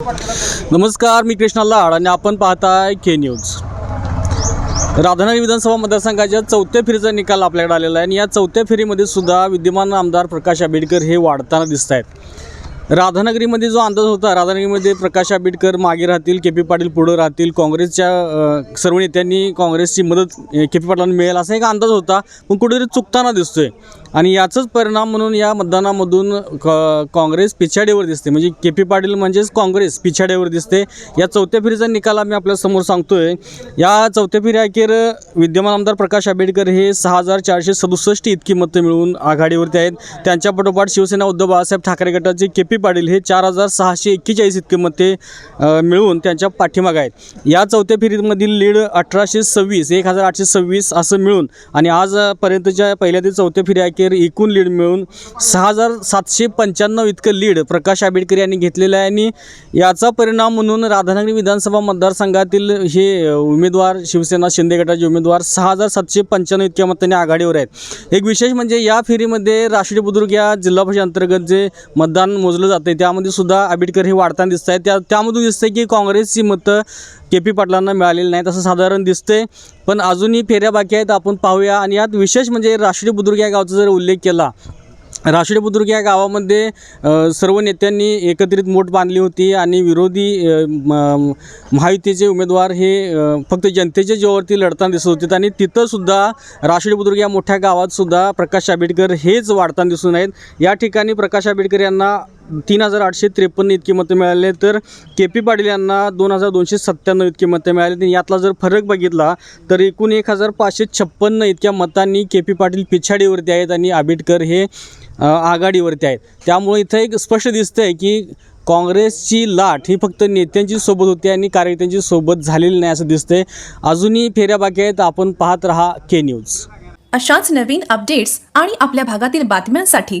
नमस्कार मी कृष्णा लाड आणि आपण पाहताय के न्यूज राधानगरी विधानसभा मतदारसंघाच्या चौथ्या फेरीचा निकाल आपल्याकडे आलेला आहे आणि या चौथ्या फेरीमध्ये सुद्धा विद्यमान आमदार प्रकाश आंबेडकर हे वाढताना दिसत आहेत. राधानगरीमध्ये जो अंदाज होता राधानगरीमध्ये प्रकाश आंबेडकर मागे राहतील के पी पाटील पुढं राहतील काँग्रेसच्या सर्व नेत्यांनी काँग्रेसची मदत के पी पाटलांना मिळेल असा एक अंदाज होता पण कुठेतरी चुकताना दिसतोय. आणि याचाच परिणाम म्हणून या मतदानामधून क- काँग्रेस पिछाडीवर दिसते. म्हणजे के पी पाटील म्हणजेच काँग्रेस पिछाडीवर दिसते. या चौथ्या फेरीचा निकाल आम्ही आपल्यासमोर सांगतोय. या चौथ्या फेरी अखेर विद्यमान आमदार प्रकाश आंबेडकर हे सहा हजार चारशे सदुसष्ट इतकी मतं मिळवून आघाडीवरती आहेत. त्यांच्या पटोपाठ शिवसेना उद्धव बाळासाहेब ठाकरे गटाचे के पी पाटील हे चार हजार सहाशे एक्केचाळीस इतके मते मिळवून त्यांच्या पाठीमागे आहेत. या चौथ्या फेरीमधील लीड अठराशे सव्वीस एक हजार आठशे सव्वीस असं मिळून आणि आजपर्यंतच्या पहिल्या ते चौथ्या फेरी अखेर एकूण लीड मिळून सहा हजार सातशे पंच्याण्णव इतकं लीड प्रकाश आंबेडकर यांनी घेतलेलं आहे. आणि याचा परिणाम म्हणून राधानगरी विधानसभा मतदारसंघातील हे उमेदवार शिवसेना शिंदे गटाचे उमेदवार सहा हजार सातशे पंच्याण्णव इतक्या मतांनी आघाडीवर आहेत. एक विशेष म्हणजे या फेरीमध्ये राष्ट्रीय बुद्रुक या जिल्हा परिषद अंतर्गत जे मतदान मोजलं जातं त्यामध्ये सुद्धा आंबेडकर हे वाढताना दिसत आहेत त्या त्यामधून दिसतं की काँग्रेसची मतं के पी पाटलांना मिळालेलं नाहीत असं साधारण दिसते पण अजूनही फेऱ्या बाकी आहेत आपण पाहूया. आणि यात विशेष म्हणजे राष्ट्रीय बुद्रुक या गावचा जर उल्लेख केला राष्ट्रीय बुद्रुक या गावामध्ये सर्व नेत्यांनी एकत्रित मोठ बांधली होती आणि विरोधी म- महायुतीचे उमेदवार हे फक्त जनतेच्या जीवावरती लढताना दिसत होते. आणि तिथंसुद्धा राष्ट्रीय बुद्रुक या मोठ्या गावातसुद्धा प्रकाश आंबेडकर हेच वाढताना दिसून आहेत. या ठिकाणी प्रकाश आंबेडकर यांना तीन हजार आठशे त्रेपन्न इतकी मतं मिळाले तर के पी पाटील यांना दोन हजार दोनशे सत्त्याण्णव इतकी मतं मिळाली. यातला जर फरक बघितला तर एकूण एक हजार पाचशे छप्पन्न इतक्या मतांनी के पी पाटील पिछाडीवरती आहेत आणि आंबेडकर हे आघाडीवरती आहेत. त्यामुळे इथं एक स्पष्ट दिसतं आहे की काँग्रेसची लाट ही फक्त नेत्यांची सोबत होती आणि कार्यकर्त्यांची सोबत झालेली नाही असं दिसतंय. अजूनही फेऱ्या बाकी आहेत. आपण पाहत रहा के न्यूज अशाच नवीन अपडेट्स आणि आपल्या भागातील बातम्यांसाठी